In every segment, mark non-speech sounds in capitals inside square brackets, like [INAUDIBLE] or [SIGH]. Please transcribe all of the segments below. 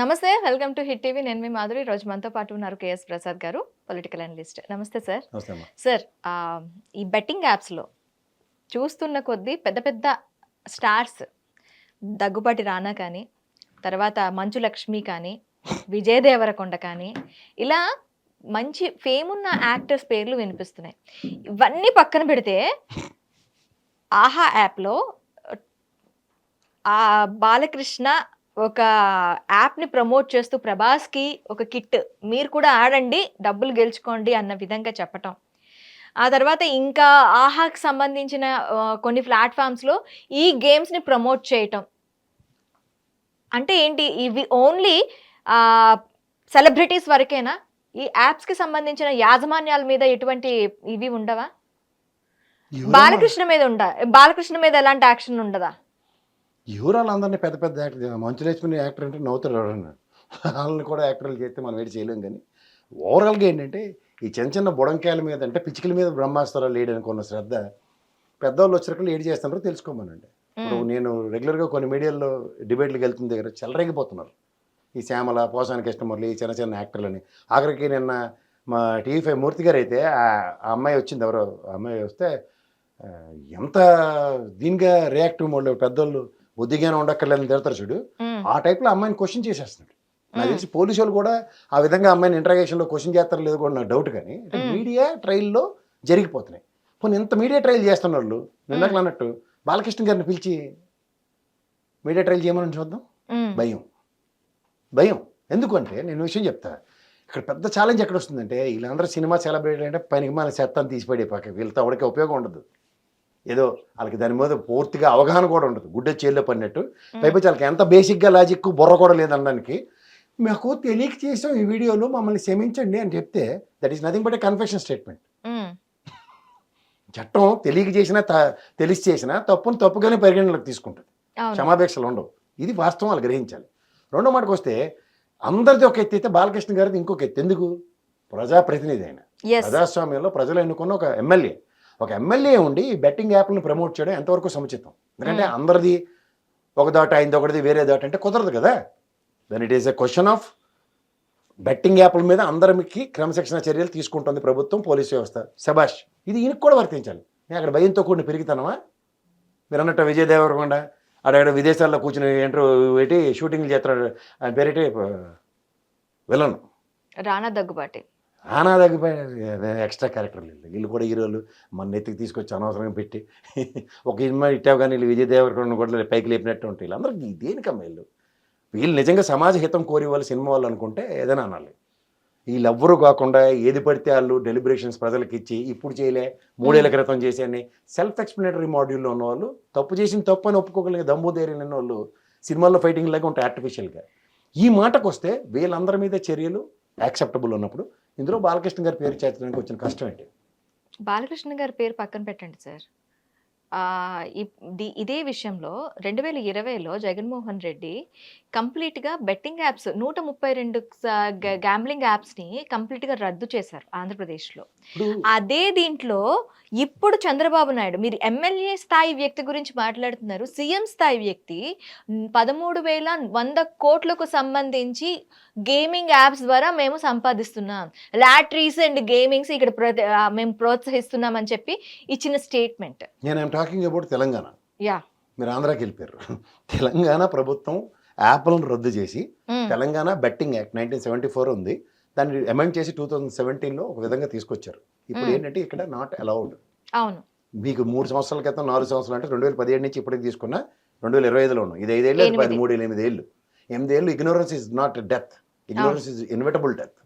నమస్తే welcome to hit TV. నేను మీ మాధురి. రోజు మనతో పాటు ఉన్నారు కేఎస్ ప్రసాద్ గారు పొలిటికల్ అనలిస్ట్. నమస్తే సార్. సార్ ఈ బెట్టింగ్ యాప్స్లో చూస్తున్న కొద్దీ పెద్ద పెద్ద స్టార్స్ దగ్గుబాటి రానా కానీ తర్వాత మంచు లక్ష్మి కానీ విజయ్ దేవరకొండ కానీ ఇలా మంచి ఫేమ్ ఉన్న యాక్టర్స్ పేర్లు వినిపిస్తున్నాయి. ఇవన్నీ పక్కన పెడితే ఆహా యాప్లో ఆ బాలకృష్ణ ఒక యాప్ని ప్రమోట్ చేస్తూ ప్రభాస్కి ఒక కిట్ మీరు కూడా ఆడండి డబ్బులు గెలుచుకోండి అన్న విధంగా చెప్పటం. ఆ తర్వాత ఇంకా ఆహాకి సంబంధించిన కొన్ని ప్లాట్ఫామ్స్లో ఈ గేమ్స్ని ప్రమోట్ చేయటం. అంటే ఏంటి? ఇవి ఓన్లీ సెలబ్రిటీస్ వరకేనా? ఈ యాప్స్కి సంబంధించిన యాజమాన్యాల మీద ఎటువంటి ఇవి ఉండవా? బాలకృష్ణ మీద ఉండ బాలకృష్ణ మీద ఎలాంటి యాక్షన్ ఉండదా? యువరాలు అందరినీ పెద్ద పెద్ద యాక్టర్ మంచు లక్ష్మి యాక్టర్ అంటే నవ్వుతారు ఎవరన్నా. వాళ్ళని కూడా యాక్టర్లు చేస్తే మనం ఏడు చేయలేం కానీ ఓవరాల్గా ఏంటంటే ఈ చిన్న చిన్న బుడంకాయల మీద అంటే పిచ్చికల మీద బ్రహ్మాస్త్రాలు లేడని కొన్న శ్రద్ధ పెద్దవాళ్ళు వచ్చినప్పుడు ఏడు చేస్తున్నారో తెలుసుకోమనండి. ఇప్పుడు నేను రెగ్యులర్గా కొన్ని మీడియాల్లో డిబేట్లకు వెళ్తున్న దగ్గర చెలరేగిపోతున్నారు. ఈ శ్యామల పోసాని కృష్ణమురళి ఈ చిన్న చిన్న యాక్టర్లని. ఆఖరికి నిన్న మా టీవీ ఫైవ్ మూర్తి గారు అయితే ఆ అమ్మాయి వచ్చింది ఎవరో అమ్మాయి వస్తే ఎంత దీనిగా రియాక్టివ్ మోడ్లో పెద్దోళ్ళు బుద్ధిగానే ఉండక్కర్లేదని తిడతారు చూడు. ఆ టైప్లో అమ్మాయిని క్వశ్చన్ చేసేస్తున్నాడు. నాకు. తెలిసి పోలీసు వాళ్ళు కూడా ఆ విధంగా అమ్మాయిని ఇంటరాగేషన్లో క్వశ్చన్ చేస్తారో లేదో కూడా నాకు డౌట్ కానీ. మీడియా ట్రయల్లో జరిగిపోతున్నాయి. పోనీ ఇంత మీడియా ట్రయల్ చేస్తున్న వాళ్ళు అన్నట్టు బాలకృష్ణ గారిని పిలిచి మీడియా ట్రయల్ చేయమని చూద్దాం. భయం. భయం. ఎందుకంటే నేను విషయం చెప్తా. ఇక్కడ పెద్ద ఛాలెంజ్ ఎక్కడ వస్తుందంటే వీళ్ళందరూ సినిమా సెలబ్రేట్ అంటే పనికి మన చెత్తాన్ని తీసిపడే పక్క వీళ్ళతో ఎవరికి ఉపయోగం ఉండదు. ఏదో వాళ్ళకి దాని మీద పూర్తిగా అవగాహన కూడా ఉండదు. గుడ్డ చేల్లో పడినట్టు. పైపు వాళ్ళకి ఎంత బేసిక్గా లాజిక్ బుర్ర కూడా లేదనడానికి మాకు తెలియక చేసాం ఈ వీడియోలో మమ్మల్ని క్షమించండి అని చెప్తే that is nothing but a confession statement. చట్టం తెలియక చేసినా తెలిసి చేసినా తప్పును తప్పుగానే పరిగణనలోకి తీసుకుంటుంది. క్షమాపేక్షలు ఉండవు. ఇది వాస్తవం వాళ్ళు గ్రహించాలి. రెండో మాటకు వస్తే అందరిది ఒక ఎత్తి అయితే బాలకృష్ణ గారిది ఇంకొక ఎత్తు. ఎందుకు? ప్రజాప్రతినిధి ఆయన. ఎస్ ప్రజాస్వామ్యంలో ప్రజలు ఎన్నుకున్న ఒక ఎమ్మెల్యే. ఒక ఎమ్మెల్యే ఉండి ఈ బెట్టింగ్ యాప్లను ప్రమోట్ చేయడం ఎంతవరకు సముచితం? ఎందుకంటే. అందరిది ఒక దాట అయింది ఒకటిది వేరే దాట అంటే కుదరదు కదా. Then it is a question of betting యాప్ల మీద అందరికి క్రమశిక్షణ చర్యలు తీసుకుంటుంది ప్రభుత్వం పోలీస్ వ్యవస్థ. శబాష్ ఇది ఈయనకు కూడా వర్తించాలి. నేను అక్కడ భయంతో కూడిన పెరుగుతానమా మీరు అన్నట్టు విజయ్ దేవరకొండ అక్కడ విదేశాల్లో కూర్చుని ఏంటో పెట్టి షూటింగ్లు చేస్తున్నాడు ఆయన పేరేటి? విలన్. రానా దగ్గుబాటి. ఆనా తగ్గిపోయిన ఎక్స్ట్రా క్యారెక్టర్లు వీళ్ళు వీళ్ళు కూడా హీరోలు. మన నెత్తికి తీసుకొచ్చి అనవసరంగా పెట్టి [LAUGHS] ఒక సినిమా ఇట్టావు కానీ వీళ్ళు విజయ్ దేవరకొండ కూడా పైకి లేపినట్టు ఉంటాయి వీళ్ళందరూ దేనికమ్మ వీళ్ళు? వీళ్ళు నిజంగా సమాజ హితం కోరి వాళ్ళు సినిమా వాళ్ళు అనుకుంటే ఏదైనా అనాలి. వీళ్ళెవ్వరూ కాకుండా ఏది పడితే వాళ్ళు డెలిబరేషన్స్ ప్రజలకు ఇచ్చి ఇప్పుడు చేయలే మూడేళ్ళ క్రితం చేసి అని సెల్ఫ్ ఎక్స్ప్లెనేటరీ మాడ్యూల్లో ఉన్నవాళ్ళు తప్పు చేసిన తప్పు అని ఒప్పుకోగలిగే దమ్ము ధైర్యం ఉన్న వాళ్ళు సినిమాల్లో ఫైటింగ్ లాగా ఉంటాయి ఆర్టిఫిషియల్గా ఈ మాటకు వస్తే వీళ్ళందరి మీద చర్యలు యాక్సెప్టబుల్ ఉన్నప్పుడు ఇందులో బాలకృష్ణ గారి పేరు చేర్చడానికి వచ్చిన కష్టం ఏంటి? బాలకృష్ణ గారి పేరు పక్కన పెట్టండి సార్. ఇదే విషయంలో రెండు వేల ఇరవైలో జగన్మోహన్ రెడ్డి కంప్లీట్గా బెట్టింగ్ యాప్స్ నూట ముప్పై రెండు గ్యాంబ్లింగ్ యాప్స్ని కంప్లీట్గా రద్దు చేశారు ఆంధ్రప్రదేశ్లో. అదే దీంట్లో ఇప్పుడు చంద్రబాబు నాయుడు మీరు ఎమ్మెల్యే స్థాయి వ్యక్తి గురించి మాట్లాడుతున్నారు సీఎం స్థాయి వ్యక్తి పదమూడు వేల వంద కోట్లకు సంబంధించి గేమింగ్ యాప్స్ ద్వారా మేము సంపాదిస్తున్నాం. లాటరీస్ అండ్ గేమింగ్స్ ఇక్కడ మేము ప్రోత్సహిస్తున్నాం అని చెప్పి ఇచ్చిన స్టేట్మెంట్. నేను టాకింగ్ అబౌట్ తెలంగాణ. యా. మీరు ఆంధ్రాకి వెళ్ళిపోయారు. [LAUGHS] తెలంగాణ ప్రభుత్వం యాప్లను రద్దు చేసి Telangana betting act nineteen seventy four ఉంది. దాన్ని అమెండ్ చేసి టూ థౌజండ్ సెవెంటీన్లో ఒక విధంగా తీసుకొచ్చారు. ఇప్పుడు. ఏంటంటే ఇక్కడ నాట్ అలౌడ్ అవును. మీకు మూడు సంవత్సరాల క్రితం నాలుగు సంవత్సరాలు అంటే రెండు వేల పదిహేడు నుంచి ఇప్పటికి తీసుకున్న రెండు వేల ఇరవై ఐదులో ఉన్నాం ఇది ఐదేళ్ళు పది. మూడు ఎనిమిది ఏళ్ళు. ఎనిమిది ఏళ్ళు ignorance is not death ignorance is inevitable death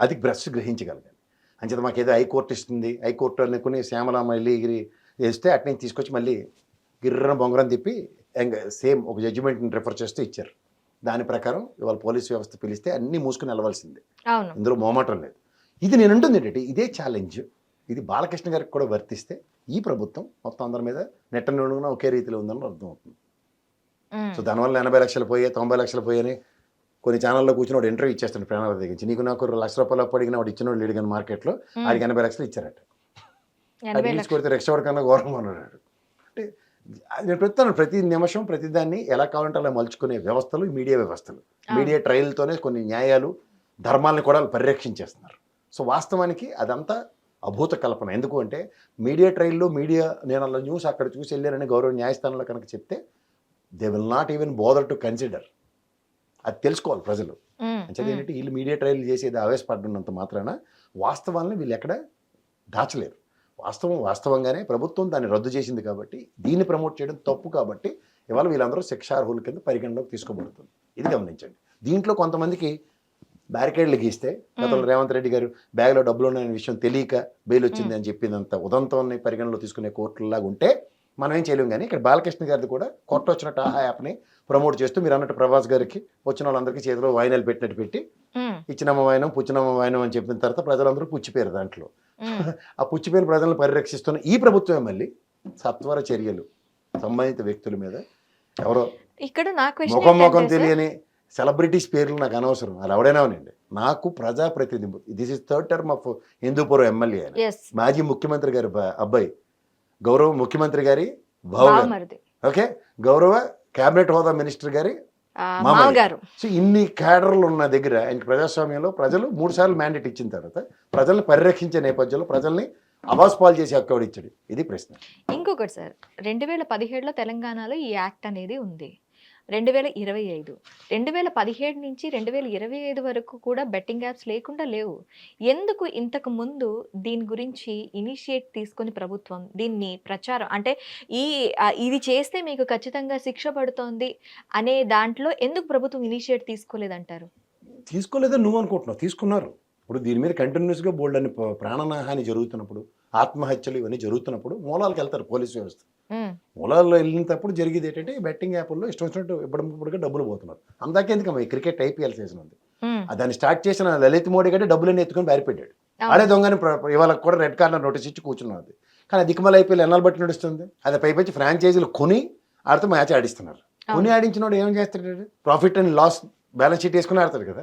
అది బ్రష్ గ్రహించగలగాలి. అంచేత మాకు ఏదో హైకోర్టు ఇస్తుంది హైకోర్టు అనుకుని శ్యామల మళ్ళీ ఎగిరి వేస్తే అటు నుంచి తీసుకొచ్చి మళ్ళీ గిర్రన బొంగరం తిప్పి సేమ్ ఒక జడ్జిమెంట్ని రిఫర్ చేస్తూ ఇచ్చారు. దాని ప్రకారం ఇవాళ పోలీస్ వ్యవస్థ పిలిస్తే అన్నీ మూసుకుని వెళ్ళవలసిందే. ఇందులో మోమాటం లేదు. ఇది నేను అంటుంది ఏంటంటే ఇదే ఛాలెంజ్ ఇది బాలకృష్ణ గారికి కూడా వర్తిస్తే ఈ ప్రభుత్వం మొత్తం అందరి మీద నెట్ట నిడుగున ఒకే రీతిలో ఉందని అర్థం అవుతుంది ఉమ్, సో దానివల్ల ఎనభై లక్షలు పోయే తొంభై లక్షలు పోయని కొన్ని ఛానల్లో కూర్చుని వాడు ఇంటర్వ్యూ ఇచ్చేస్తాడు ప్రణాళిక దగ్గర నీకు నాకు లక్ష రూపాయలు అప్పు అడిగిన వాడు ఇచ్చిన లేడు కానీ మార్కెట్లో ఆడికి ఎనభై లక్షలు ఇచ్చారట. అది కొడితే రెక్స్ కన్నా ఘోరంగా ఉన్నాడు. అంటే నేను చెప్తాను ప్రతి నిమిషం ప్రతిదాన్ని ఎలా కావాలంటే అలా మలుచుకునే వ్యవస్థలు మీడియా వ్యవస్థలు. మీడియా ట్రయల్తోనే కొన్ని న్యాయాలు ధర్మాలను కూడా వాళ్ళు పరిరక్షించేస్తున్నారు. సో వాస్తవానికి అదంతా అభూత కల్పన. ఎందుకు అంటే మీడియా ట్రయల్లో మీడియా నేను అలా న్యూస్ అక్కడ చూసి వెళ్ళానని గౌరవ న్యాయస్థానంలో కనుక చెప్తే they will not even bother to consider అది తెలుసుకోవాలి ప్రజలు. ఉమ్. ఏంటంటే వీళ్ళు మీడియా ట్రయల్ చేసేది ఆవేశపడినంత మాత్రాన వాస్తవాలను వీళ్ళు ఎక్కడ దాచలేరు. వాస్తవం వాస్తవంగానే ప్రభుత్వం దాన్ని రద్దు చేసింది కాబట్టి దీన్ని ప్రమోట్ చేయడం తప్పు కాబట్టి ఇవాళ వీళ్ళందరూ శిక్షార్హుల కింద పరిగణలోకి తీసుకోబడుతుంది. ఇది గమనించండి. దీంట్లో కొంతమందికి బ్యారికేడ్లు గీస్తే గతంలో రేవంత్ రెడ్డి గారు బ్యాగ్లో డబ్బులు ఉన్నాయనే విషయం తెలియక బెయిల్ వచ్చింది అని చెప్పినంత ఉదంతాన్ని పరిగణలో తీసుకునే కోర్టులాగా ఉంటే మనం ఏం చేయలేం కానీ ఇక్కడ బాలకృష్ణ గారిది కూడా కొత్త వచ్చినట్టు ఆహా యాప్ని ప్రమోట్ చేస్తూ మీరు అన్నట్టు ప్రభాస్ గారికి వచ్చిన వాళ్ళందరికీ చేతిలో వాయినాలు పెట్టినట్టు పెట్టి ఉమ్, ఇచ్చినమ్మ వాయనం పుచ్చినమ్మ వాయనం అని చెప్పిన తర్వాత ప్రజలందరూ పుచ్చిపోయారు దాంట్లో. ఉమ్. ఆ పుచ్చిపోయిన ప్రజలను పరిరక్షిస్తున్న ఈ ప్రభుత్వమే మళ్ళీ సత్వర చర్యలు సంబంధిత వ్యక్తుల మీద. ఎవరో ఇక్కడ నా క్వశ్చన్ ముఖం ముఖం తెలియని సెలబ్రిటీస్ పేర్లు నాకు అనవసరం. అది ఎవడైనా ఉనండి నాకు ప్రజాప్రతినిధి this is third term of Hindupuram MLA మాజీ ముఖ్యమంత్రి గారి అబ్బాయి. గౌరవ ముఖ్యమంత్రి గారి ఓకే? గౌరవ కేబినెట్ హోదా మినిస్టర్ గారి. మామగారు. సో ఇన్ని క్యాడర్లు ఉన్న దగ్గర ఆయనకి ప్రజాస్వామ్యంలో ప్రజలు మూడు సార్లు మ్యాండేట్ ఇచ్చిన తర్వాత ప్రజల్ని పరిరక్షించే నేపథ్యంలో ప్రజల్ని అవాస్పాలు చేసే హక్కు ఎవడు ఇచ్చాడు? ఇది ప్రశ్న. ఇంకొకటి సార్ రెండు వేల పదిహేడులో తెలంగాణలో ఈ యాక్ట్ అనేది ఉంది. రెండు వేల ఇరవై ఐదు. రెండు వేల పదిహేడు నుంచి రెండు వేల ఇరవై ఐదు వరకు కూడా బెట్టింగ్ యాప్స్ లేకుండా లేవు. ఎందుకు ఇంతకు ముందు దీని గురించి ఇనిషియేట్ తీసుకొని ప్రభుత్వం దీన్ని ప్రచారం అంటే ఈ ఇది చేస్తే మీకు ఖచ్చితంగా శిక్ష పడుతోంది అనే దాంట్లో ఎందుకు ప్రభుత్వం ఇనిషియేట్ తీసుకోలేదంటారు? తీసుకోలేదని నువ్వు అనుకుంటున్నావు. తీసుకున్నారు. ఇప్పుడు దీని మీద కంటిన్యూస్గా బోల్డ్ అని ప- జరుగుతున్నప్పుడు ఆత్మహత్యలు ఇవన్నీ జరుగుతున్నప్పుడు మూలాలకు వెళ్తారు పోలీస్ వ్యవస్థ. మూలాల్లో వెళ్ళినప్పుడు జరిగేది ఏంటంటే ఈ బెట్టింగ్ యాప్ల్లో ఇష్టం వచ్చినట్టు ఇప్పటికిప్పుడుగా డబ్బులు పోతున్నారు. అందాకెందుకు ఈ క్రికెట్ ఐపీఎల్ సీజన్ ఉంది. దాన్ని స్టార్ట్ చేసిన లలిత్ మోడీ కంటే డబ్బులన్నీ ఎత్తుకొని అవును. ఆడే దొంగని ఇవాళ కూడా రెడ్ కార్నర్ నోటీస్ ఇచ్చి కూర్చున్నది కానీ దిక్కుమల ఐపీఎల్ ఎన్నాళ్ళు బట్టి నడుస్తుంది? అది పైపచ్చి ఫ్రాంచైజీలు కొని ఆడితే మ్యాచ్ ఆడిస్తున్నారు. కొని ఆడించినోడు ఏం చేస్తాడు? Profit and loss balance sheet వేసుకుని ఆడతాడు కదా?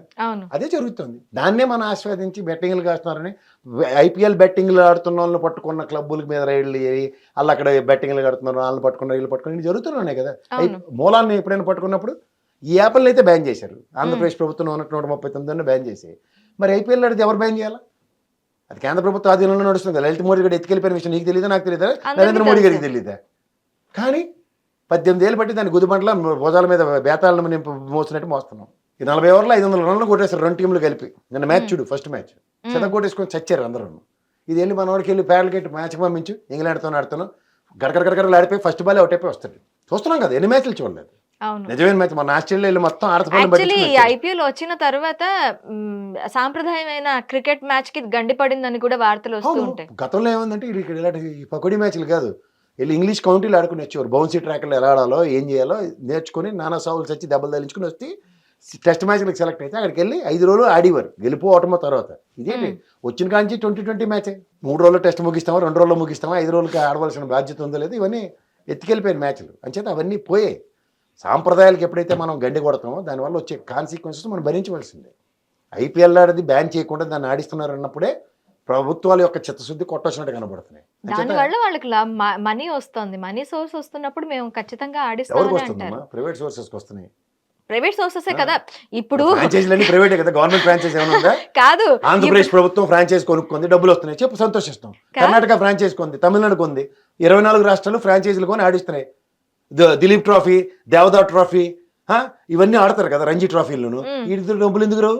అదే జరుగుతుంది. దాన్నే మనం ఆస్వాదించి బెట్టింగ్లు కాస్తున్నారని ఐపీఎల్ బెట్టింగ్లు ఆడుతున్న వాళ్ళని పట్టుకున్న క్లబ్బుల మీద రైడ్లు చేయి వాళ్ళు అక్కడ బెట్టింగ్లు ఆడుతున్నారు వాళ్ళని పట్టుకున్న వీళ్ళు పట్టుకుని జరుగుతున్నాయి కదా. మూలాన్ని ఎప్పుడైనా పట్టుకున్నప్పుడు ఈ యాప్లను అయితే బ్యాన్ చేశారు. ఆంధ్రప్రదేశ్ ప్రభుత్వం ఉన్నట్టు నూట ముప్పై తొమ్మిది బ్యాన్ చేసి. మరి ఐపీఎల్ ఆడితే ఎవరు బ్యాన్ చేయాలా? అది కేంద్ర ప్రభుత్వ ఆధీనంలో నడుస్తుంది. కదా. లలిత్ మోడీ గారు ఎత్తుకెళ్ళిపోయిన విషయం నీకు తెలియదా నాకు తెలియదా నరేంద్ర మోడీ గారికి. తెలియదా కానీ పద్దెనిమిది ఏళ్ళు బట్టి దాని గుదిబంట్ల భుజాల మీద బేతాలను నింపు మోసినట్టు మోస్తున్నాం. ఈ నలభై ఓవర్లో ఐదు వందల రన్లు కొట్టేశారు రెండు టీంలు కలిపి. నిన్న మ్యాచ్ చూడు ఫస్ట్ మ్యాచ్. చెత్త కొట్టేసుకొని చచ్చారు అందరూ. ఇది వెళ్ళి మన వాడికి వెళ్ళి ప్యాడ్లు కట్టి మ్యాచ్ పంపించు ఇంగ్లాండ్తో ఆడుతాను గడగడ గడగడలు ఆడిపోయి ఫస్ట్ బాల్ అవుట్ అయిపోయి వస్తాడు చూస్తున్నాం కదా ఎన్ని మ్యాచ్లు చూడలేదు. నిజమైన మ్యాచ్ మన ఆస్ట్రేలియా వెళ్ళి మొత్తం యాక్చువల్లీ ఐపీఎల్ వచ్చిన తర్వాత సాంప్రదాయమైన క్రికెట్ మ్యాచ్కి గండిపడిందని కూడా వార్తలు వస్తూ ఉంటాయి. గతంలో ఏముందంటే ఇలాంటి పకోడీ మ్యాచ్లు కాదు. వెళ్ళి ఇంగ్లీష్ కౌంటీలు ఆడుకుని వచ్చేవారు. బౌన్సీ ట్రాక్లు ఎలా ఆడాలో ఏం చేయాలో నేర్చుకుని నానా సావులు చచ్చి దెబ్బలు తగిలించుకుని వస్తే టెస్ట్ మ్యాచ్లకు సెలెక్ట్ అయితే అక్కడికి వెళ్ళి ఐదు రోజులు ఆడేవారు. గెలుపు ఓటమో తర్వాత. ఇదేంటి? వచ్చిన కాంచి ట్వంటీ ట్వంటీ మ్యాచ్. మూడు రోజులు టెస్ట్ ముగిస్తామా రెండు రోజులు ముగిస్తామా ఐదు రోజులకి ఆడవలసిన బాధ్యత ఉందో లేదు ఇవన్నీ ఎత్తుకెళ్ళిపోయిన మ్యాచ్లు. అంచేత అవన్నీ పోయాయి. సాంప్రదాయాలకు ఎప్పుడైతే మనం గండి కొడతామో దానివల్ల వచ్చే కాన్సిక్వెన్సెస్ మనం భరించవలసిందే. ఐపీఎల్ ఆడది బ్యాన్ చేయకుండా దాన్ని ఆడిస్తున్నారు అన్నప్పుడే ప్రభుత్వాల యొక్క చిత్తశుద్ధి కొట్టొచ్చినట్టు కనబడుతున్నాయి. దాని అంచేత వల్ల వాళ్ళకి మనీ వస్తుంది. మనీ సోర్స్ వస్తున్నప్పుడు మేము ఖచ్చితంగా అంటారు. ప్రైవేట్ సోర్సెస్కి వస్తున్నాయి. ప్రైవేట్ సోర్సెసే కదా. ఇప్పుడు ప్రైవేటే కదా. గవర్నమెంట్ ఫ్రాంచైజ్ ఏమైనా ఉందా? [LAUGHS] కాదు. ఆంధ్రప్రదేశ్ ప్రభుత్వం ఫ్రాంచైజ్ కొనుక్కుంది డబ్బులు వస్తున్నాయి. చెప్పు సంతోషిస్తాం. కర్ణాటక ఫ్రాంచైజ్ కొంది తమిళనాడు కొంది ఇరవై నాలుగు రాష్ట్రాలు ఫ్రాంచైజీలు కొని ఆడిస్తున్నాయి. Dilip trophy Deodhar trophy? ఇవన్నీ ఆడతారు కదా రంజీ ట్రోఫీలను వీటి డబ్బులు ఎందుకు రావా?